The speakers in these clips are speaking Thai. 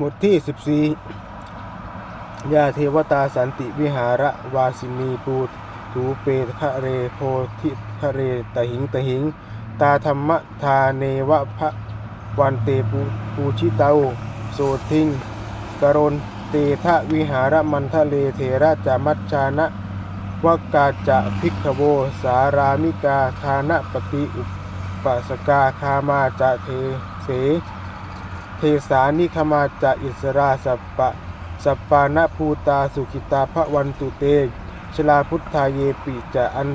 หมดที่ 14ยาเทวตาสันติวิหาระวาสินีปูถูเปคะเรโพธิคะเรตหิงตหิง ตาธรรมทาเนวะพระวันเตปูปูชิตาโสทิงกรณเตทะวิหารมันทะเลเถระจามัชชานะวกาจะพิกโว สารามิกาทานะปฏิอุปสกาคามาจะเทเส เทสานิคมาจะอิสราสัปปะสัปปานะภูตาสุขิตาพระวันตุเตชลาพุทธาเยปิจะอัน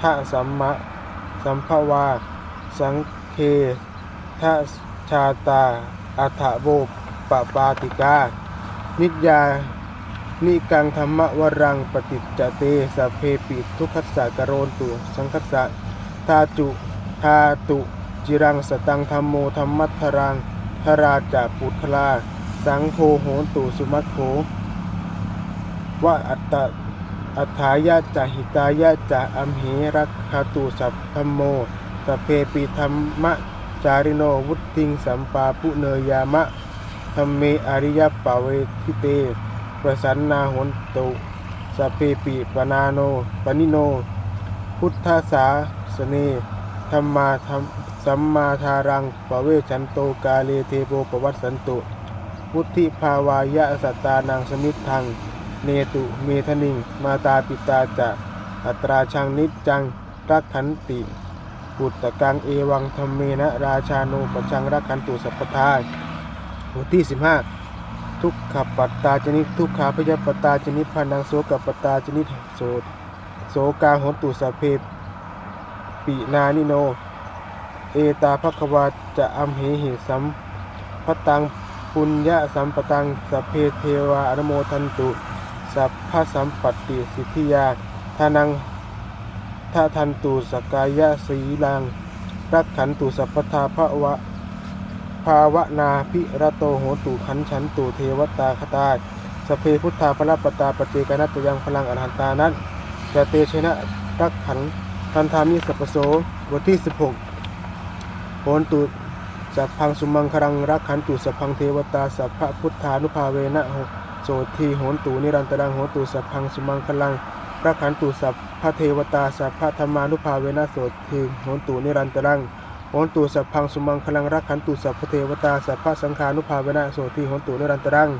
ทะสัมมะสัมภวา สังเคทะชาตาอัฐโวปปาติกา นิยานิกังธรรมวรังปฏิจจเตสเพปิทุกขัสสะกโรนตุสังคัสสะทาจุทาตุจิรังสตังธรรมโมธรรมัทธรัง ทระราจะปุถลา สังโฆโหนตุสุมัคโขว่าอัตตะอัฏฐายะจะหิตายะจะอัมเหรักขตุสัพธรรมโมสพเพปิธรรมะจาริโนวุติงสัมปาปุเนยามะธรรมเมอริยปเวทิเต ประสันนาโหนตุสพเพปิปนาโนปนิโน พุทธสาสเนธรรมาธรรม สัมมาทารังปเวชันโตกาเลเทโปปวัตสันตุพุทธิภาวายะสัตตานังสมิทัง เนตุเมทนิง มาตาปิตาจะอัตราชังนิจจัง รักขันติปุตตะกังเอวังธรรมเมนะราชาโนปชังรักขันตุสัพพทาบทที่ 15 ทุกขปัตตาจนิทุกขาพยาปตาจนิพันนังโสกปัตตาจนิโสโสกาโหตุสพเพปินานิโน เอตาภควาจะอัมเหหิสัมพตังปุญญาสัมปตังสพเพเทวาอนุโมทันตุ สัพพสัมปติสิทธิยาทานังทาทันตุสกายะสีลัง รักขันตุสัพพทาภวะภาวนาพิระโตโหตุขันฉันตุเทวตาคตาสเพพุทธาพระปตาปเจกนัตยังพลังอรหันตานั้นจะเตชนะรักขันทันธามิสัพพโสบทที่ 16 โหนตุสัพพังสุมังครังรักขันตุสัพพังเทวตาสัพพะพุทธานุภาเวนะโสทีโหนตุนิรันตรังโหนตุสัพพังสุมังคลังรักขันตุสัพพะเทวตาสัพพะธรรมานุภาเวนะโสทีโหนตุนิรันตรังโหนตุสัพพังสุมังคลังรักขันตุสัพพะเทวตาสัพพะสังฆานุภาเวนะโสทีโหนตุนิรันตรัง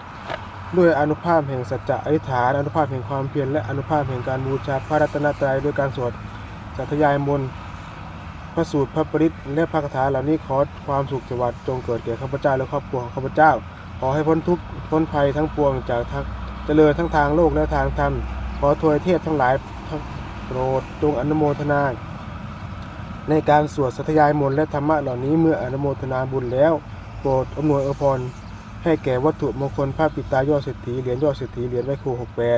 ด้วยอนุภาพแห่งสัจจะอธิษฐานอนุภาพแห่งความเพียรและอนุภาพแห่งการบูชาพระรัตนตรัยด้วยการสวดสัทยายมนต์ พระสูตรพระปริตและพระคาถาเหล่านี้ขอความสุขสวัสดิ์จงเกิดแก่ข้าพเจ้าและครอบครัวของข้าพเจ้า ขอให้พ้นทุกข์พ้นภัยทั้งปวงจากทั้งเจริญทั้งทางโลกและทางธรรมขอทวยเทพทั้งหลายโปรดจงอนุโมทนา ในการสวดสัทยายมนต์และธรรมะเหล่านี้เมื่ออนุโมทนาบุญแล้ว โปรดอำนวยอวยพรให้แก่วัตถุมงคลพระปิตายอดเศรษฐีเหรียญยอดเศรษฐีเหรียญไว้ครู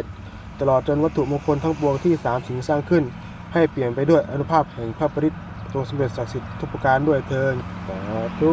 68ตลอดจนวัตถุมงคลทั้งปวงที่สามสิ่งสร้างขึ้น ให้เปลี่ยนไปด้วยอนุภาพแห่งพระปริต จงสำเร็จศักดิ์สิทธิ์ทุกประการด้วยเทินสาธุ